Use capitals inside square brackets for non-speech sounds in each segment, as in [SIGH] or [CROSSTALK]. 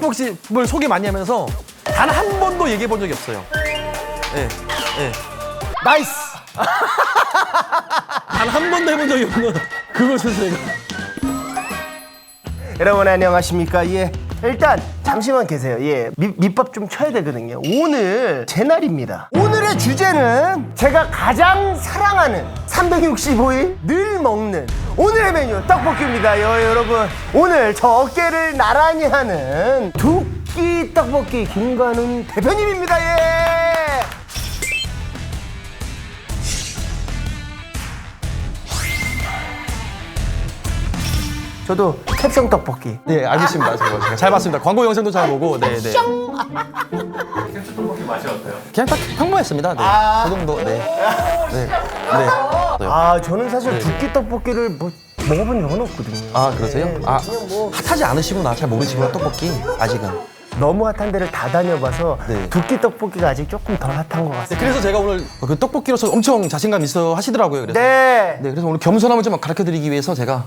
떡볶이집을 소개 많이 하면서 단 한 번도 얘기해 본 적이 없어요. 예, 예. 나이스. [LAUGHS] 단 한 번도 해본 적이 없는 그것을 제가. 여러분 안녕하십니까? 예. 일단 잠시만 계세요. 예. 밑, 밑밥 좀 쳐야 되거든요. 오늘 제 날입니다. 오늘의 주제는 제가 가장 사랑하는 365일 늘 먹는 오늘의 메뉴 떡볶이입니다. 요, 여러분. 오늘 저 어깨를 나란히 하는 두끼 떡볶이 김관훈 대표님입니다. 예. 저도 캡숑 떡볶이 네, 알겠습니다. 제가 잘 봤습니다. 광고 영상도 잘 보고. 네, 네. 그냥 딱 평범했습니다. 네. 아. 그 정도. 네. 네. 네. 아 저는 사실 두끼 떡볶이를 뭐 먹어본 적은 없거든요. 아, 그러세요? 네, 아, 그냥 뭐 핫하지 않으시구나. 잘 모르시구나, 떡볶이. 아직은. 너무 핫한 데를 다 다녀봐서 네. 두끼 떡볶이가 아직 조금 덜 핫한 것 같습니다. 그래서 제가 오늘 그 떡볶이로서 엄청 자신감 있어 하시더라고요. 그래서. 네. 네, 그래서 오늘 겸손함을 좀 가르쳐 드리기 위해서 제가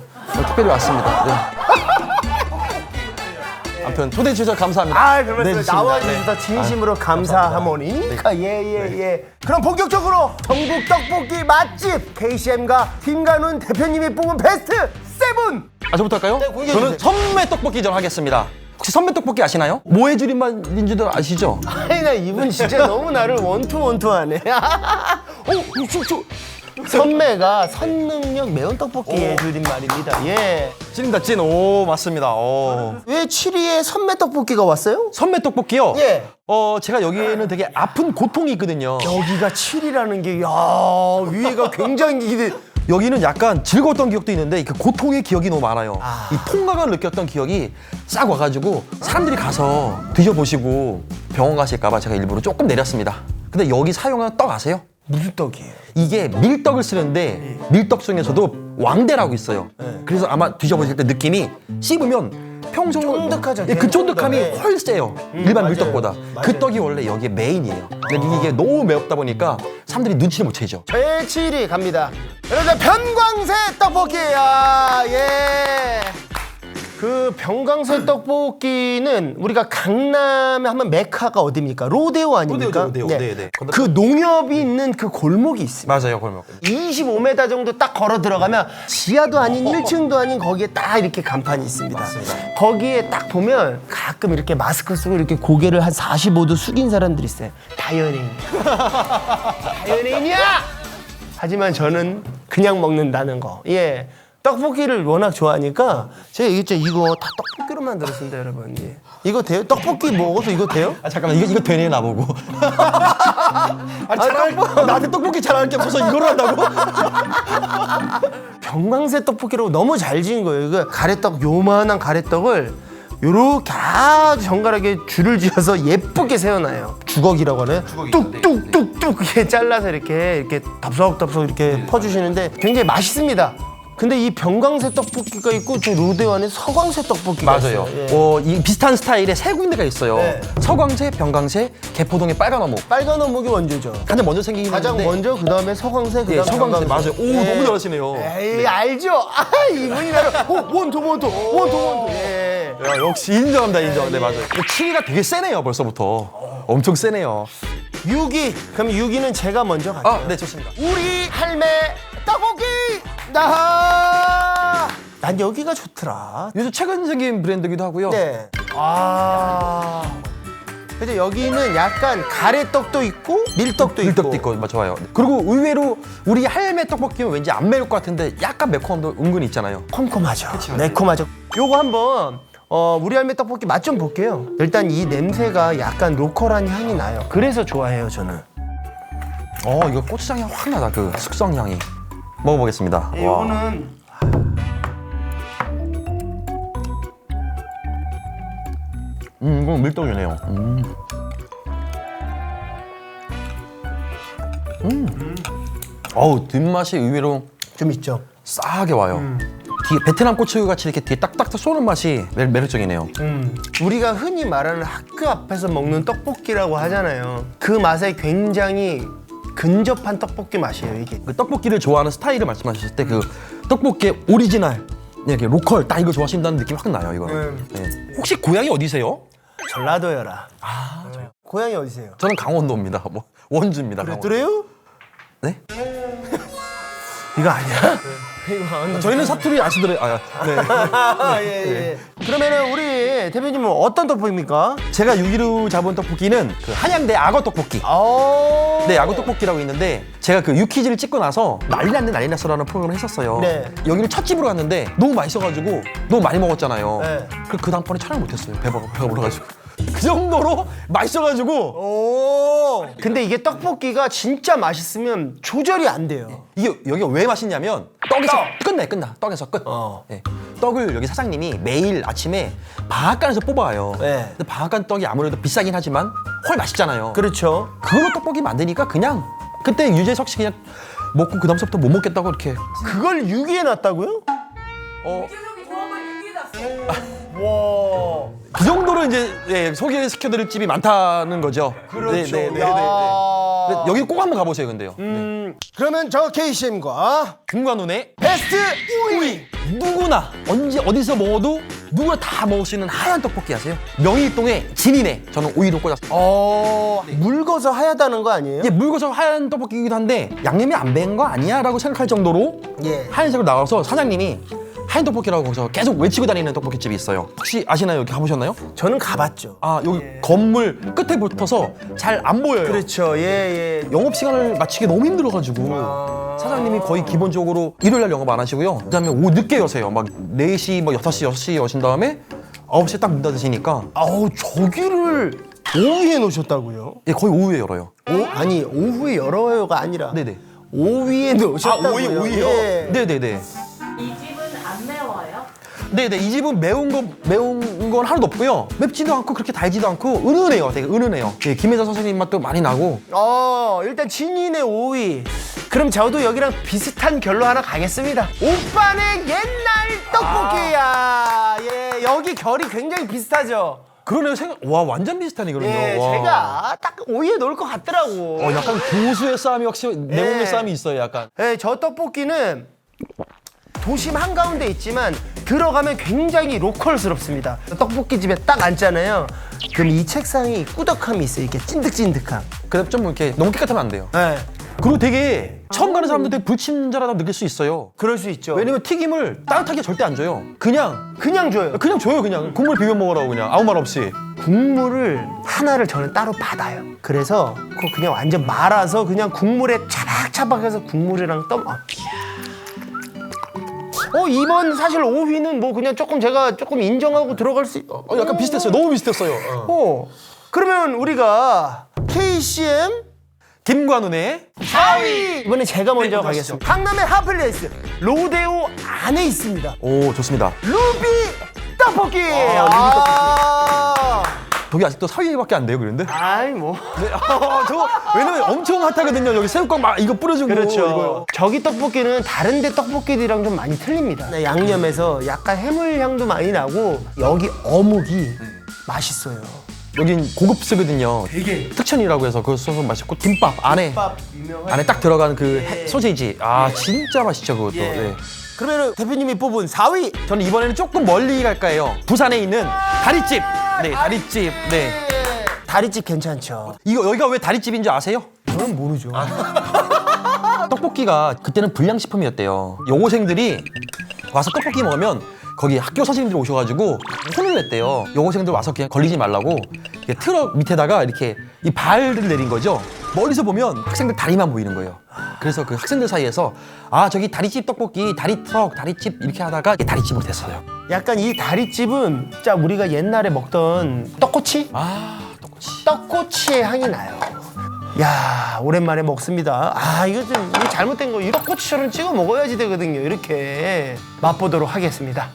특별히 왔습니다. 네. [LAUGHS] 아무튼 초대해 주셔서 감사합니다. 아 그러면 네, 좋습니다. 나와주셔서 네. 진심으로 감사하모니까 예예 예. 그럼 본격적으로 전국 떡볶이 맛집 KCM과 김간훈 대표님이 뽑은 베스트 세븐. 아, 저부터 할까요? 저는 선매 떡볶이 전 하겠습니다. 혹시 선매 떡볶이 아시나요? 뭐의 줄임말인 줄도 아시죠? 아니 나 이분 진짜 너무 나를 원투 원투하네. [LAUGHS] 어, 저, 저. 선매가 선능력 매운 떡볶이의 줄임말입니다. 예. 찐입니다, 찐. 오, 맞습니다. 오. 왜 7위에 선매 떡볶이가 왔어요? 선매 떡볶이요? 예. 어, 제가 여기에는 되게 아픈 고통이 있거든요. 여기가 7위라는 게, 야 위에가 굉장히 기대. 여기는 약간 즐거웠던 기억도 있는데 그 고통의 기억이 너무 많아요. 이 통각을 느꼈던 기억이 싹 와가지고 사람들이 가서 드셔보시고 병원 가실까봐 제가 일부러 조금 내렸습니다. 근데 여기 사용하는 떡 아세요? 무슨 떡이에요? 이게 밀떡을 쓰는데 밀떡 중에서도 왕대라고 있어요. 그래서 아마 드셔보실 때 느낌이 씹으면 평소 쫀득하죠, 예, 그 쫀득함이 쫀득해. 훨 세요. 일반 밀떡보다. 그 떡이 원래 여기에 메인이에요. 근데 이게 너무 매웠다 보니까 사람들이 눈치를 못 채죠. 제 7위 갑니다. 여러분, 변광세 떡볶이. 아, 예. 그 병광세 떡볶이는 우리가 강남에 하면 메카가 어디입니까? 로데오 아닙니까? 로데오죠, 로데오. 네, 네. 그 농협이 있는 그 골목이 있습니다. 맞아요, 골목. 25m 정도 딱 걸어 들어가면 지하도 아닌 1층도 아닌 거기에 딱 이렇게 간판이 있습니다. 거기에 딱 보면 가끔 이렇게 마스크 쓰고 이렇게 고개를 한 45도 숙인 사람들이 있어요. 다 연예인. 다 연예인이야! 하지만 저는 그냥 먹는다는 거. 예. 떡볶이를 워낙 좋아하니까 제가 얘기했죠. 이거 다 떡볶이로 만들었습니다, 여러분. 예. 이거 돼요? 떡볶이 먹어서 이거 돼요? 아 잠깐만 이거 이거 되네 나보고. [LAUGHS] 아니 잘할 나한테 떡볶이 잘하는 게 없어서 이걸 한다고? [LAUGHS] 병광세 떡볶이라고 너무 잘 지은 거예요. 이거 가래떡 요만한 가래떡을 요렇게 아주 정갈하게 줄을 지어서 예쁘게 세워놔요. 주걱이라고 하나요? 뚝뚝뚝뚝 이렇게 잘라서 이렇게 이렇게 덥석덥석 이렇게 퍼주시는데 굉장히 맛있습니다. 근데 이 병광세 떡볶이가 있고 저 로데오 안에 서광세 떡볶이가 맞아요. 있어요. 예. 어, 이 비슷한 스타일의 세 군데가 있어요. 네. 서광세, 병광세, 개포동의 빨간 어묵. 빨간 어묵이 먼저죠. 가장 먼저 생기긴 가장 했는데 먼저 그 다음에 서광세 그 예, 다음에 서광세 맞아요. 오 너무 잘하시네요. 에이 알죠. 아 이분이 나를 [LAUGHS] 원투 원투 원투 원투. 예. 야, 역시 인정합니다 인정. 네 맞아요. 근데 치위가 되게 세네요 벌써부터. 엄청 세네요. 6위. 그럼 6위는 제가 먼저 갈게요. 아 네 좋습니다. 우리 할매. 나. 난 여기가 좋더라. 요즘 최근 생긴 브랜드기도 하고요. 네. 아. 근데 여기는 약간 가래떡도 있고 밀떡도 있고. 밀떡도 있고 맞 좋아요. 그리고 의외로 우리 할매 떡볶이는 왠지 안 매울 것 같은데 약간 매콤함도 은근 있잖아요. 콤콤하죠. 매콤하죠. 요거 한번 어, 우리 할매 떡볶이 맛 좀 볼게요. 일단 이 냄새가 약간 로컬한 향이 나요. 그래서 좋아해요, 저는. 어 이거 고추장이 확 나다 그 숙성 향이. 먹어보겠습니다. 와. 네, 요거는 음, 이건 밀떡이네요. 음. 음. 어우, 뒷맛이 의외로 좀 있죠. 싸하게 와요. 뒤에 베트남 고추같이 이렇게 뒤에 딱딱 쏘는 맛이 매, 매력적이네요. 우리가 흔히 말하는 학교 앞에서 먹는 떡볶이라고 하잖아요. 그 맛에 굉장히 근접한 떡볶이 맛이에요, 이게. 그 떡볶이를 좋아하는 스타일을 말씀하셨을 때 그 떡볶이의 오리지널, 이렇게 로컬 딱 이거 좋아하신다는 느낌이 확 나요, 이거는. 네. 혹시 고향이 어디세요? 전라도여라. 아, 고향이 어디세요? 저는 강원도입니다. 뭐 원주입니다. 강원도. 그래요? 네? [LAUGHS] 이거 아니야? 이거. 저희는 사투리 아시더래요. 아, 네. 아, [LAUGHS] 예, 예. 그러면은 우리 대표님은 어떤 떡볶이입니까? 제가 6.15 잡은 떡볶이는 그 한양대 악어 떡볶이. 어. 네, 야구 떡볶이라고 있는데 제가 그 유퀴즈를 찍고 나서 난리 났네 난리 났어라는 프로그램을 했었어요. 네. 여기를 첫 집으로 갔는데 너무 맛있어가지고 너무 많이 먹었잖아요. 네. 그, 그 다음번에 촬영 못했어요. 배가 배가 불러가지고. 그 정도로 맛있어가지고 오. 근데 이게 떡볶이가 진짜 맛있으면 조절이 안 돼요. 이게 여기가 왜 맛있냐면 떡에서 떡! 끝나요 끝나 떡에서 끝. 어. 네. 떡을 여기 사장님이 매일 아침에 방앗간에서 뽑아와요. 네. 근데 방앗간 떡이 아무래도 비싸긴 하지만 훨 맛있잖아요. 그렇죠. 그걸로 떡볶이 만드니까 그냥 그때 유재석 씨 그냥 먹고 그 다음부터 못 먹겠다고 이렇게 그걸 유기해 놨다고요? 어, 유재석이 조합을 유기해놨어. 와. 그 정도로 이제 네, 소개시켜드릴 집이 많다는 거죠. 그렇죠. 네, 네, 네, 네, 야. 네. 네, 여기 꼭 한번 가보세요, 근데요. 네. 음, 그러면 저 KCM과 금관운의 베스트 우위. 누구나 언제 어디서 먹어도 누구나 다 먹을 수 있는 하얀 떡볶이 아세요? 명이동의 진이네. 저는 오이로 꽂았어요. 어, 묽어서 하얗다는 거 아니에요? 이게 묽어서 하얀 떡볶이기도 한데 양념이 안 배인 거 아니야? 라고 생각할 정도로 예. 하얀색으로 나와서 사장님이 하얀 떡볶이라고 거기서 계속 외치고 다니는 떡볶이집이 있어요. 혹시 아시나요? 여기 가보셨나요? 저는 가봤죠. 아 여기 건물 끝에 붙어서 잘 안 보여요. 그렇죠. 예, 예. 영업 시간을 맞추기 너무 힘들어가지고 사장님이 거의 기본적으로 일요일 날 영업 안 하시고요. 그다음에 오후 늦게 여세요. 막 4시, 뭐 6시, 6시 여신 다음에 9시에 딱 문 닫으시니까 아우, 저기를 오후에 놓으셨다고요? 예, 거의 오후에 열어요. 오, 아니, 오후에 열어요가 아니라 네네. 오후에 놓으셨다고요? 예. 네네네. 네네. 이 집은 매운 거 매운 건 하나도 없고요. 맵지도 않고 그렇게 달지도 않고 은은해요. 되게 은은해요. 예, 김혜자 선생님 맛도 많이 나고. 어, 일단 진인의 5위. 그럼 저도 여기랑 비슷한 결로 하나 가겠습니다. 오빠네 옛날 떡볶이야. 예, 여기 결이 굉장히 비슷하죠. 그러네요. 생각 와 완전 비슷하네거든요. 예, 와. 제가 딱 5위에 놓을 것 같더라고. 어 약간 고수의 싸움이 내공의 예. 싸움이 있어요. 약간. 예, 저 떡볶이는 도심 한가운데 있지만 들어가면 굉장히 로컬스럽습니다. 떡볶이 집에 딱 앉잖아요. 그럼 이 책상이 꾸덕함이 있어요. 이렇게 찐득찐득함. 근데 좀 이렇게 너무 깨끗하면 안 돼요. 예, 그리고 되게 처음 가는 사람들 되게 불친절하다고 느낄 수 있어요. 그럴 수 있죠. 왜냐면 튀김을 따뜻하게 절대 안 줘요. 그냥 그냥 줘요. 그냥 줘요. 그냥 국물 비벼 먹으라고 그냥 아무 말 없이. 국물을 하나를 저는 따로 받아요. 그래서 그거 그냥 완전 말아서 그냥 국물에 차박차박해서 국물이랑 떠. 아, 어 이번 사실 5위는 뭐 그냥 조금 제가 조금 인정하고 들어갈 수. 있... 어, 약간 비슷했어요. 너무 비슷했어요. 어. 어. 그러면 우리가 KCM 김관운의 4위 이번에 제가 먼저 네, 가겠습니다. 강남의 핫플레이스 로데오 안에 있습니다. 오 좋습니다. 루비 떡볶이. 아, 루비 아. 저기 아직도 4위밖에 안 돼요. 그런데. 아이 뭐. 네, 어, 저거 왜냐면 엄청 핫하거든요. 여기 새우깡 막 이거 뿌려주고 그렇죠. 이거. 저기 떡볶이는 다른 데 떡볶이들이랑 좀 많이 틀립니다. 네, 양념에서 약간 해물 향도 많이 나고 여기 어묵이 맛있어요. 여긴 고급스거든요. 되게. 특천이라고 해서 그거 써서 맛있고 김밥 안에 유명한. 안에 딱 들어간 그 해- 소세지 아 진짜 맛있죠 그것도. 예. 네. 그러면 대표님이 뽑은 4위. 저는 이번에는 조금 멀리 갈까 해요. 부산에 있는 다리집. 네, 다리집. 네. 다리집 괜찮죠. 이거 여기가 왜 다리집인지 아세요? 저는 모르죠. [LAUGHS] 떡볶이가 그때는 불량식품이었대요. 여고생들이 와서 떡볶이 먹으면 거기 학교 선생님들 오셔가지고 혼을 냈대요. 여고생들 와서 그냥 걸리지 말라고 이렇게 트럭 밑에다가 이렇게 이 발을 내린 거죠. 멀리서 보면 학생들 다리만 보이는 거예요. 그래서 그 학생들 사이에서 아 저기 다리집 떡볶이, 다리 트럭, 다리집 이렇게 하다가 이게 다리집으로 됐어요. 약간 이 다리집은 진짜 우리가 옛날에 먹던 떡꼬치? 아 떡꼬치. 떡꼬치의 향이 나요. 야 오랜만에 먹습니다. 아 이거 좀 이거 잘못된 거. 이 떡꼬치처럼 찍어 먹어야지 되거든요. 이렇게 맛보도록 하겠습니다.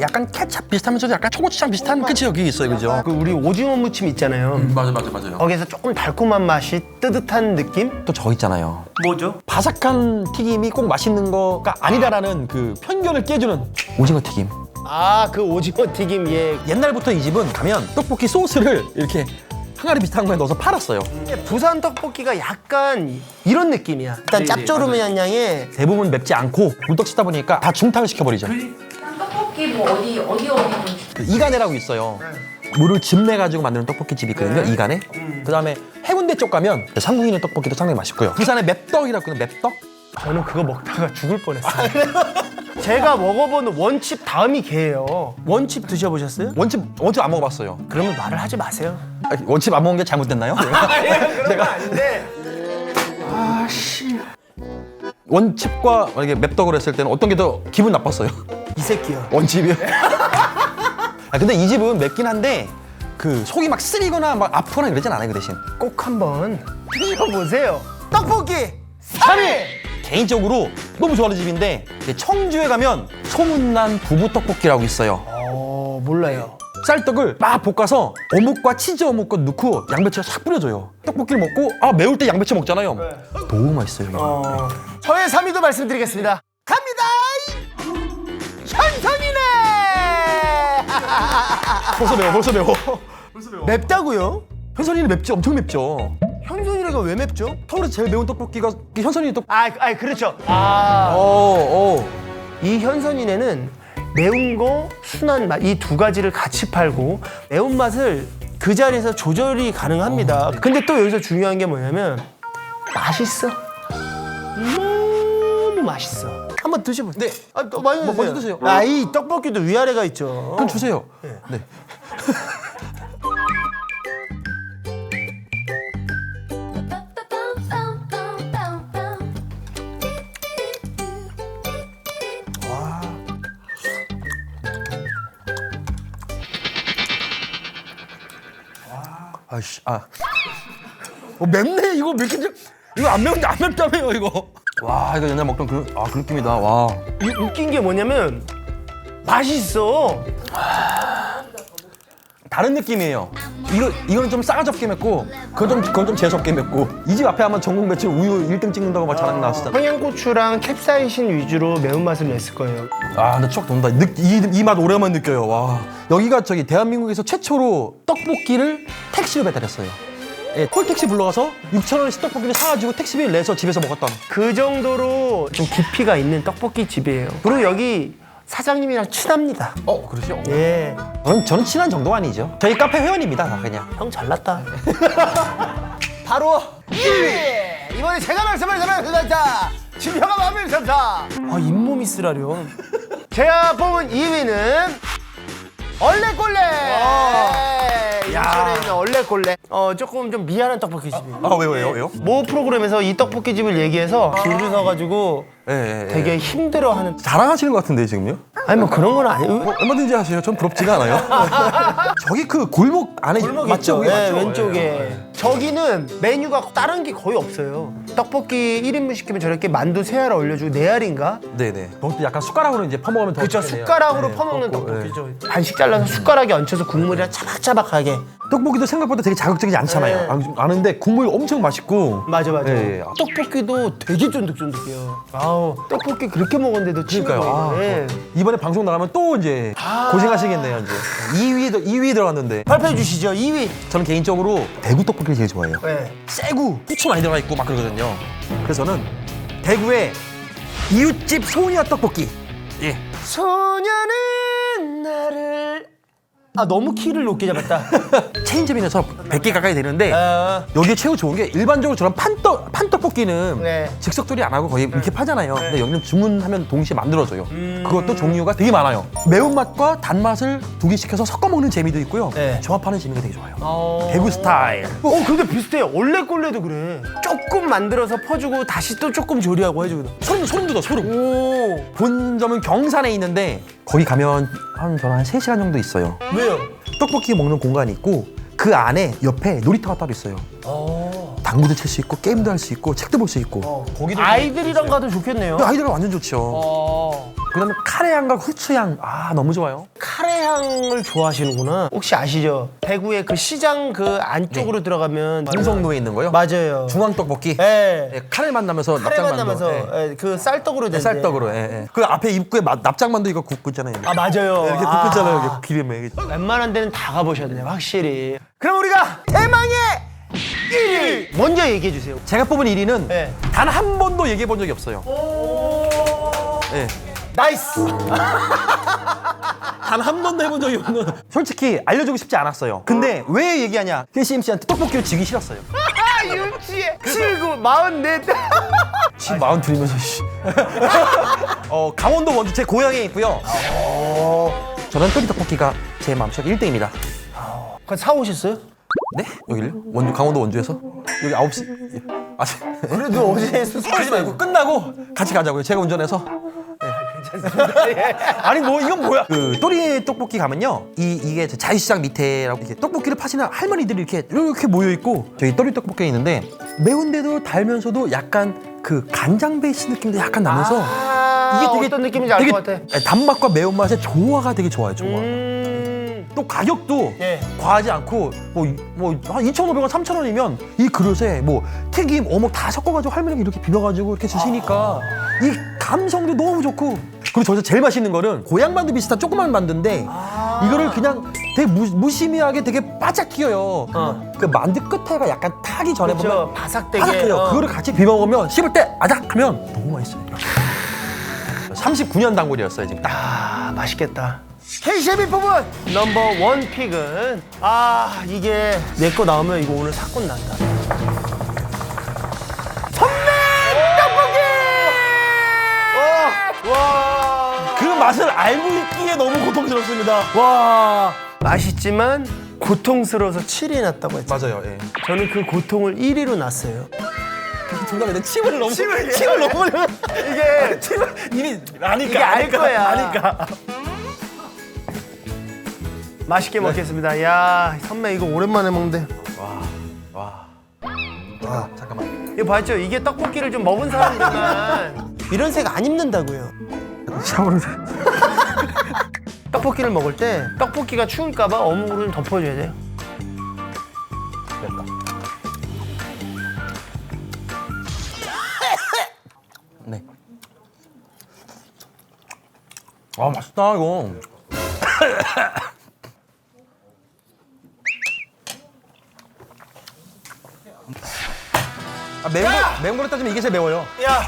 약간 케찹 비슷하면서도 약간 초고추장 비슷한 끝이 여기 있어요, 그죠? 그 우리 오징어 무침 있잖아요. 맞아, 맞아, 맞아요. 거기서 조금 달콤한 맛이 뜨뜻한 느낌? 또 저 있잖아요. 뭐죠? 바삭한 튀김이 꼭 맛있는 거가 아니다라는 그 편견을 깨주는 오징어 튀김. 아 그 오징어 튀김 예. 옛날부터 이 집은 가면 떡볶이 소스를 이렇게 항아리 비슷한 거에 넣어서 팔았어요. 부산 떡볶이가 약간 이런 느낌이야. 일단 짭조름한 양에 대부분 맵지 않고 굴떡 치다 보니까 다 중탕을 시켜버리죠. 떡볶이 뭐 어디 어디 어디 좀그 이간해라고 있어요. 물을 즙내 가지고 만드는 떡볶이 집이 있거든요. 이간해. 그다음에 해운대 쪽 가면 상궁이는 떡볶이도 상당히 맛있고요. 부산에 맵떡이라고 있거든요. 맵떡. 저는 그거 먹다가 죽을 뻔했어요. [LAUGHS] 제가 먹어본 원칩 다음이 걔예요. 원칩 드셔보셨어요? 원칩 원칩 안 먹어봤어요. 그러면 말을 하지 마세요. 아, 원칩 안 먹은 게 잘못됐나요? [LAUGHS] 그런 건 아닌데 원칩과 만약에 맵떡을 했을 때는 어떤 게 더 기분 나빴어요? 이 새끼요. 원칩이요? [LAUGHS] 아 근데 이 집은 맵긴 한데 그 속이 막 쓰리거나 막 아프거나 이러진 않아요 그 대신. 꼭 한번 드셔보세요. 떡볶이 3위! 개인적으로 너무 좋아하는 집인데 이제 청주에 가면 소문난 부부 떡볶이라고 있어요. 어 몰라요. 쌀떡을 막 볶아서 어묵과 치즈 어묵과 넣고 양배추가 싹 뿌려줘요. 떡볶이를 먹고 아 매울 때 양배추 먹잖아요. 너무 맛있어요. 이거. 어, 저의 3위도 말씀드리겠습니다. 갑니다! 벌써 매워, 벌써 매워. 맵다고요? 현선이는 맵지, 엄청 맵죠. 현선이라가 왜 맵죠? 서울에서 제일 매운 떡볶이가 현선이 떡. 아, 아 그렇죠. 아, 어, 어. 이 현선이네는 매운 거, 순한 맛 이 두 가지를 같이 팔고 매운 맛을 그 자리에서 조절이 가능합니다. 근데 또 여기서 중요한 게 뭐냐면 맛있어. 너무 맛있어. 한번 드셔보세요. 네. 아, 또 많이 뭐, 드세요. 먼저 드세요. 아, 이 떡볶이도 위아래가 있죠. 그럼 주세요. 네. 아씨, 아. 어, 맵네. 이거 몇 개지? 이거 안 매운데 안 맵다며요, 이거. 와, 이거 옛날 먹던 그, 아, 그 느낌이다. 와. 이, 웃긴 게 뭐냐면 맛있어. 다른 느낌이에요. 이거 이거는 좀 싸가지없게 맵고 그건 좀 그건 좀 재수없게 맵고 이 집 앞에 하면 전국 매출 우유 1등 찍는다고 막 자랑 나왔었잖아. 청양고추랑 캡사이신 위주로 매운맛을 냈을 거예요. 아, 근데 추억 돈다. 이맛 오랜만에 느껴요. 와. 여기가 저기 대한민국에서 최초로 떡볶이를 택시로 배달했어요. 예, 콜택시 불러가서 6천 원씩 떡볶이를 사가지고 택시비를 내서 집에서 먹었던. 그 정도로 좀 깊이가 있는 떡볶이 집이에요. 그리고 여기 사장님이랑 친합니다. 어, 그러시죠? 예. 저는, 저는 친한 정도가 아니죠. 저희 카페 회원입니다, 다 그냥. 형 잘났다. [LAUGHS] 바로 1위! 이번에 제가 말씀을 드리면 그거다. 지표가 마음에 든다. 아, 잇몸이 쓰라려. 제가 뽑은 2위는 얼레꼴레! 인천에 있는 얼레꼴레. 어, 조금 좀 미안한 떡볶이 집이에요. 아, 왜요, 왜요, 왜요? 모 프로그램에서 이 떡볶이 집을 얘기해서 줄을 서가지고 예, 예, 예. 되게 힘들어하는. 자랑하시는 것 같은데, 지금요? 아니 뭐 그런 건 아니고. 뭐, 얼마든지 하세요. 전 부럽지가 않아요. [LAUGHS] 저기 그 골목 안에 맞죠? 그게 네, 맞죠? 왼쪽에. 저기는 메뉴가 다른 게 거의 없어요. 떡볶이 1인분 시키면 저렇게 만두 세 알 올려주고 네 알인가? 네네. 그것도 약간 숟가락으로 이제 퍼먹으면 더 그렇죠. 맛있겠네요. 숟가락으로 네, 퍼먹는 꺾고, 떡볶이죠. 반씩 잘라서 숟가락에 얹혀서 국물이랑 차박차박하게. 네. 떡볶이도 생각보다 되게 자극적이지 않잖아요. 네. 아, 아는데 국물 엄청 맛있고. 맞아 맞아. 예, 예. 떡볶이도 되게 쫀득쫀득해요. 아우 떡볶이 그렇게 먹었는데도 침이 그러니까요. 아, 보이네. 저 이번에 방송 나가면 또 이제 고생하시겠네요. 이제 2위에 2위에 들어갔는데 발표해 주시죠. 2위. 저는 개인적으로 대구 떡볶이를 제일 좋아해요. 네. 세구 후추 많이 들어가 있고 막 그러거든요. 그래서 저는 대구의 이웃집 소니아 떡볶이. 예. 소녀는 나를 아 너무 키를 높게 잡았다. [LAUGHS] 체인점이라서 100개 가까이 되는데 아, 여기 최고 좋은 게 일반적으로 저런 판떡 판떡볶이는 네. 즉석 조리 안 하고 거의 이렇게 파잖아요. 근데 여기는 주문하면 동시에 만들어줘요. 음. 그것도 종류가 되게 많아요. 매운맛과 단맛을 두 개 시켜서 섞어 먹는 재미도 있고요. 네. 조합하는 재미가 되게 좋아요. 어... 대구 스타일. 어 근데 비슷해요. 원래 꼴레도 그래. 조금 만들어서 퍼주고 다시 또 조금 조리하고 해주거든. 소름 소름 돋아 소름. 오 본점은 경산에 있는데 거기 가면 한 저는 한 3시간 정도 있어요. 왜요? 떡볶이 먹는 공간이 있고 그 안에 옆에 놀이터가 따로 있어요. 어. 당구도 칠 수 있고 게임도 할 수 있고 책도 볼 수 있고. 거기도 아이들이랑 가도 좋겠네요. 아이들은 완전 좋죠. 어. 그다음에 카레향과 후추향 아 너무 좋아요. 카레 향을 좋아하시는구나. 혹시 아시죠? 대구의 그 시장 그 안쪽으로 들어가면 한성로에 있는 거요. 맞아요. 중앙 떡볶이. 예. 예, 카레 맛 나면서 카레만 납작만두. 나면서 예. 예, 그 쌀떡으로 된 쌀떡으로. 예, 예. 그 앞에 입구에 마- 납작만두 이거 굽고 있잖아요. 아 맞아요. 이렇게 굽고 있잖아요. 이렇게 기름에. 이게. 웬만한 데는 다 가보셨네 확실히. 그럼 우리가 대망의 1위 먼저 얘기해 주세요. 제가 뽑은 1위는 네. 단 한 번도 얘기해 본 적이 없어요. 예. 나이스. [LAUGHS] 단 한 번도 해본 적이 없는. 솔직히 알려주고 싶지 않았어요. 근데 왜 얘기하냐? KCMC한테 떡볶이를 지기 싫었어요. 아 유치해. 79, 44. 지금 마흔 둘이면서 씨. [LAUGHS] 어 강원도 원주 제 고향에 있고요. 저는 끓이 떡볶이가 제 마음속 1등입니다. 그거 사 오셨어요? 네? 여기를? 원주 강원도 원주에서? 여기 9시. 아, 그래도 어제 그러지 말고 끝나고 같이 가자고요. 제가 운전해서. 네. [LAUGHS] 아니 뭐 이건 뭐야? 그 또리 떡볶이 가면요, 이 이게 저 자유시장 밑에라고 이렇게 떡볶이를 파시는 할머니들이 이렇게 이렇게 모여 있고 저희 또리 떡볶이 있는데 매운데도 달면서도 약간 그 간장 베이스 느낌도 약간 나면서 아, 어떤 느낌인지 알 되게 것 같아. 단맛과 매운맛의 조화가 되게 좋아요, 조화. 음. 또 가격도 예. 과하지 않고 뭐뭐한 2,500원, 3,000원이면 이 그릇에 뭐 튀김, 어묵 다 섞어가지고 할머니가 이렇게 비벼가지고 이렇게 주시니까 이 감성도 너무 좋고 그리고 저기서 제일 맛있는 거는 고향 만두 비슷한 조그만 만두인데 이거를 그냥 되게 무, 시미하게 되게 바짝 튀겨요. 어. 그 만두 끝에가 약간 타기 전에 그렇죠. 보면 바삭되게. 바삭해요. 어. 그거를 같이 비벼 먹으면 씹을 때 아작 하면 너무 맛있어요. 39년 단골이었어요 지금 딱. 아 맛있겠다. KCM이 뽑은 넘버 원 픽은 아 이게 내 거 나오면 이거 오늘 사건 난다. 맛을 알고 있기에 너무 고통스럽습니다. 와. 맛있지만 고통스러워서 7위 났다고 했죠. 맞아요. 예. 저는 그 고통을 1위로 났어요. 중간에 내 침을 너무 침을, 예. 침을 너무. 이게 침을 이미 아니까 이게 알 아니까, 거야. 아니까. 맛있게 먹겠습니다. 야 선배 이거 오랜만에 먹는데. 와. 아, 잠깐만. 이거 봤죠? 이게 떡볶이를 좀 먹은 사람들만 [LAUGHS] 이런 색 안 입는다고요. 샤워를. 떡볶이를 먹을 때 떡볶이가 추울까 봐 어묵으로 좀 덮어줘야 돼요. 됐다. 네. 아 맛있다 이거. 아, 매운 거 매운 거로 따지면 이게 제일 매워요. 야,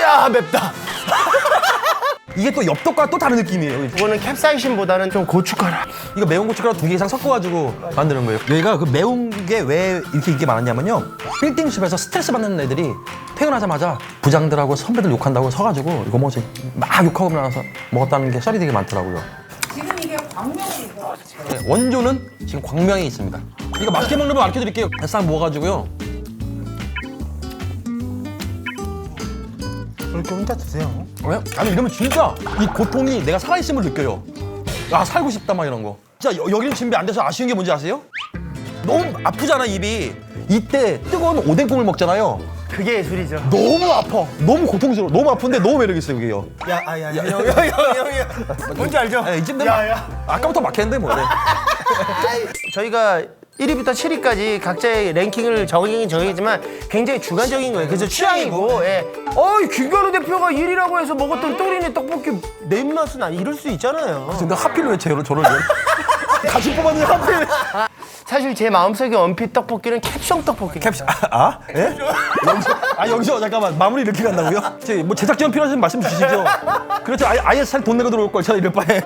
야 맵다. [LAUGHS] 이게 또 엽떡과 또 다른 느낌이에요. 이거는 캡사이신보다는 좀 고춧가루. 이거 매운 고춧가루 두 개 이상 섞어가지고 만드는 거예요. 얘가 그 매운 게 왜 이렇게 인기 많았냐면요. 빌딩집에서 스트레스 받는 애들이 퇴근하자마자 부장들하고 선배들 욕한다고 서가지고 이거 먹어서 막 욕하고 나서 먹었다는 게 썰이 되게 많더라고요. 지금 이게 광명이고 네, 원조는 지금 광명에 있습니다. 이거 맛있게 먹는 법 알려드릴게요. 뱃살 모아가지고요. 이렇게 혼자 드세요. 왜? 아니 이러면 진짜 이 고통이 내가 살아있음을 느껴요. 아 살고 싶다 막 이런 거. 진짜 여, 여기는 준비 안 돼서 아쉬운 게 뭔지 아세요? 너무 아프잖아 입이. 이때 뜨거운 오뎅국을 먹잖아요. 그게 예술이죠. 너무 아파. 너무 고통스러워. 너무 아픈데 너무 매력 있어요 이게요. 야, 아, 야, 야, 야, 야, 야, 야, 야. 뭔지 알죠? 아, 이쯤 되면 야, 야. 아까부터 막혔는데 뭐. 네. [LAUGHS] 저희가 1위부터 7위까지 각자의 랭킹을 정하긴 정했지만 굉장히 주관적인 거예요. 그래서 취향이고, 예. 어이, 김가루 대표가 1위라고 해서 먹었던 또리네 떡볶이 내 입맛은 아니 이럴 수 있잖아요. 근데 하필 왜 저를 저를 왜? 같이 뽑았는데 하필. 사실 제 마음속에 원핏 떡볶이는 캡숑 떡볶이. 캡슐 아? 아? 예? 여기서 아 여기서 잠깐만 마무리 이렇게 간다고요? 제, 뭐 제작 지원 필요하시면 말씀 주시죠. 그렇죠. 아예, 아예 살 돈 내고 들어올 걸 제가 이럴 바에.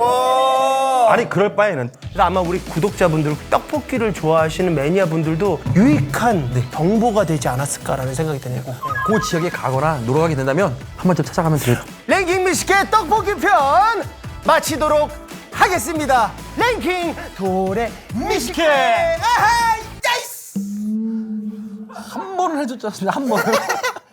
아니 그럴 바에는 그래서 아마 우리 구독자분들 떡볶이를 좋아하시는 매니아 분들도 유익한 정보가 되지 않았을까라는 생각이 드네요. 그 지역에 가거나 놀러 가게 된다면 한 번쯤 찾아가면 돼요. 랭킹 미식의 떡볶이 편 마치도록 하겠습니다. 랭킹 도레 미식회. 아하, 야이스! 한 번은 해줬지 않습니까? 한 번은. [LAUGHS]